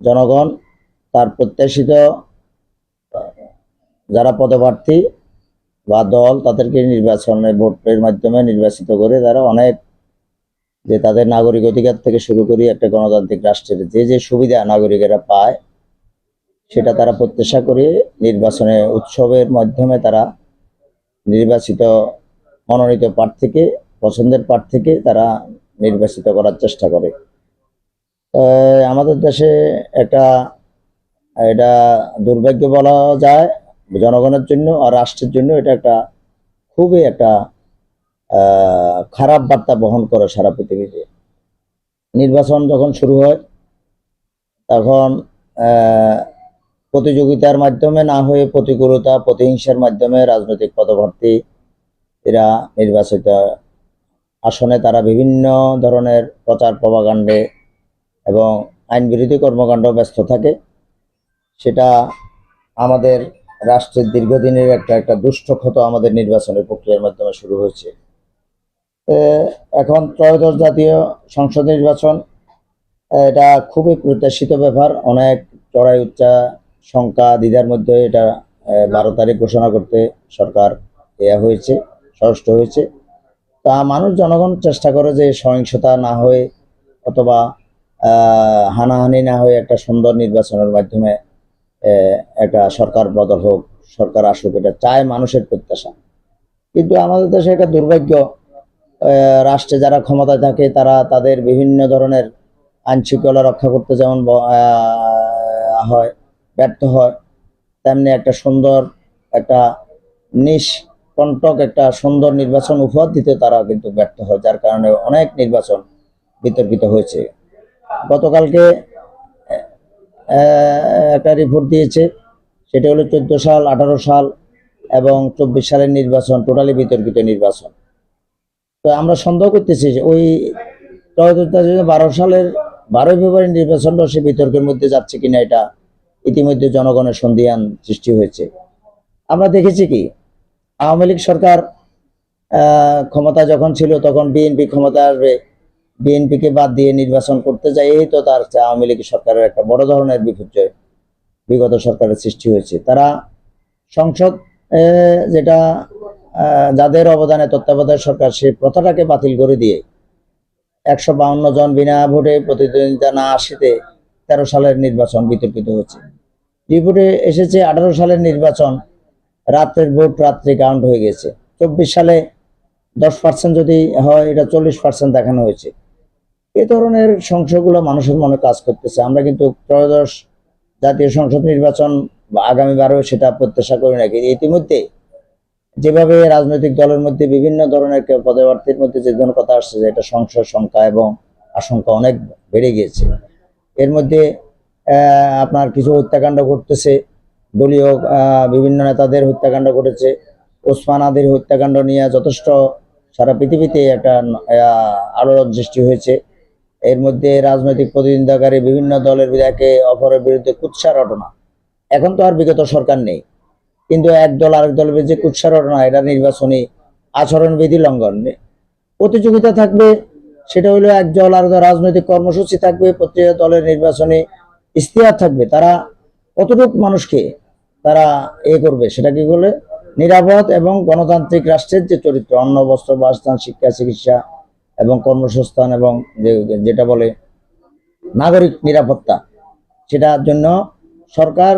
জনগণ, তার প্রত্যাশিত যারা পদপ্রার্থী বা দল তাদেরকে নির্বাচনে ভোটের মাধ্যমে নির্বাচিত করে তারা অনেক যে তাদের নাগরিক অধিকার থেকে শুরু করে একটা গণতান্ত্রিক রাষ্ট্রের যে যে সুবিধা নাগরিকেরা পায়, সেটা তারা প্রত্যাশা করে নির্বাচনে উৎসবের মাধ্যমে তারা নির্বাচিত মনোনীত প্রার্থীকে, পছন্দের প্রার্থীকে তারা নির্বাচিত করার চেষ্টা করে। আমাদের দেশে একটা এটা দুর্ভাগ্য বলা যায় জনগণের জন্য আর রাষ্ট্রের জন্য। এটা একটা খুবই একটা খারাপ বার্তা বহন করে সারা পৃথিবীতে। নির্বাচন যখন শুরু হয়, তখন প্রতিযোগিতার মাধ্যমে না হয়ে প্রতিকূলতা, প্রতিহিংসার মাধ্যমে রাজনৈতিক পদপ্রার্থী এরা নির্বাচিত আসনে তারা বিভিন্ন ধরনের প্রচার প্রভাকাণ্ডে এবং আইন বিরোধী কর্মকাণ্ড ব্যস্ত থাকে। সেটা আমাদের রাষ্ট্রের দীর্ঘদিনের একটা একটা দুষ্ট ক্ষত আমাদের নির্বাচনের প্রক্রিয়ার মাধ্যমে শুরু হয়েছে। এখন ত্রয়োদশ জাতীয় সংসদ নির্বাচন এটা খুবই প্রত্যাশিত ব্যাপার। অনেক চড়াই উচ্চা শঙ্কা, দ্বিধার মধ্যে এটা বারো তারিখ ঘোষণা করতে সরকার দেয়া হয়েছে ষষ্ঠ হয়েছে। তা মানুষ, জনগণ চেষ্টা করে যে সহিংসতা না হয়ে অথবা হানাহানি না হয়ে একটা সুন্দর নির্বাচনের মাধ্যমে একটা সরকার বদল হোক, সরকার আসুক, এটা চায় মানুষের প্রত্যাশা। কিন্তু আমাদের দেশে একটা দুর্ভাগ্য রাষ্ট্রে যারা ক্ষমতায় থাকে, তারা তাদের বিভিন্ন ধরনের আইন শৃঙ্খলা রক্ষা করতে যেমন হয়, ব্যর্থ হয়, তেমনি একটা সুন্দর, একটা নিষ্কণ্টক একটা সুন্দর নির্বাচন উপহার দিতে তারা কিন্তু ব্যর্থ হয়, যার কারণে অনেক নির্বাচন বিতর্কিত হয়েছে। গতকালকে একটা রিপোর্ট দিয়েছে। সেটা হলো চোদ্দ সাল, আঠারো সাল এবং চব্বিশ সালের নির্বাচন টোটালি বিতর্কিত নির্বাচন। তো আমরা সন্দেহ করতেছি যে ওই বারো সালের বারোই ফেব্রুয়ারি নির্বাচনটা সে বিতর্কের মধ্যে যাচ্ছে কিনা এটা ইতিমধ্যে জনগণের সন্ধিয়ান সৃষ্টি হয়েছে। আমরা দেখেছি কি, আওয়ামী লীগ সরকার ক্ষমতা যখন ছিল তখন বিএনপি ক্ষমতা আসবে বিএনপিকে বাদ দিয়ে নির্বাচন করতে যাই এই তো তার আওয়ামী লীগ সরকারের একটা বড় ধরনের বিপর্যয়, বিগত সরকারের সৃষ্টি হয়েছে। তারা সংসদ যেটা যাদের অবদানে তত্ত্বাবধায়ক সরকার সেই প্রথাটাকে বাতিল করে দিয়ে একশো বাউন্ন জন বিনা ভোটে প্রতিদ্বন্দ্বিতা না আসিতে তেরো সালের নির্বাচন বিতর্কিত হয়েছে। রিপোর্টে এসেছে আঠারো সালের নির্বাচন, রাত্রের ভোট রাত্রে কাউন্ট হয়ে গেছে। চব্বিশ সালে দশ পার্সেন্ট যদি হয়, এটা চল্লিশ পার্সেন্ট দেখানো হয়েছে। এ ধরনের সংশয়গুলো মানুষের মনে কাজ করতেছে। আমরা কিন্তু ত্রয়োদশ জাতীয় সংসদ নির্বাচন আগামী বারো সেটা প্রত্যাশা করি নাকি ইতিমধ্যে যেভাবে রাজনৈতিক দলের মধ্যে বিভিন্ন ধরনের পদপ্রার্থীর মধ্যে যে কথা আসছে যে এটা সংশয় সংখ্যা এবং আশঙ্কা অনেক বেড়ে গিয়েছে। এর মধ্যে আপনার কিছু হত্যাকাণ্ড ঘটতেছে। দলীয় বিভিন্ন নেতাদের হত্যাকাণ্ড ঘটেছে। ওসমান আদির হত্যাকাণ্ড নিয়ে যথেষ্ট সারা পৃথিবীতে একটা আলোড়ন সৃষ্টি হয়েছে। এর মধ্যে রাজনৈতিক প্রতিদ্বন্দ্বিতাকারী বিভিন্ন দলের বিধায়কে অপরের বিরুদ্ধে কুৎসা রটনা। এখন তো আর বিগত সরকার নেই। কিন্তু এক দল আরেক দলের বিরুদ্ধে কুৎসা রটনা, এটা নির্বাচনী আচরণবিধি লঙ্ঘন। প্রতিযোগিতা থাকবে, সেটা হলো এক দল আর রাজনৈতিক কর্মসূচি থাকবে প্রত্যেক দলের নির্বাচনে ইশতেহার থাকবে। তারা কতটুকু মানুষকে তারা এ করবে, সেটা কি বলে? নিরাপদ এবং গণতান্ত্রিক রাষ্ট্রের যে চরিত্র, অন্ন, বস্ত্র, বাসস্থান, শিক্ষা, চিকিৎসা এবং কর্মসংস্থান এবং যেটা বলে নাগরিক নিরাপত্তা সেটার জন্য সরকার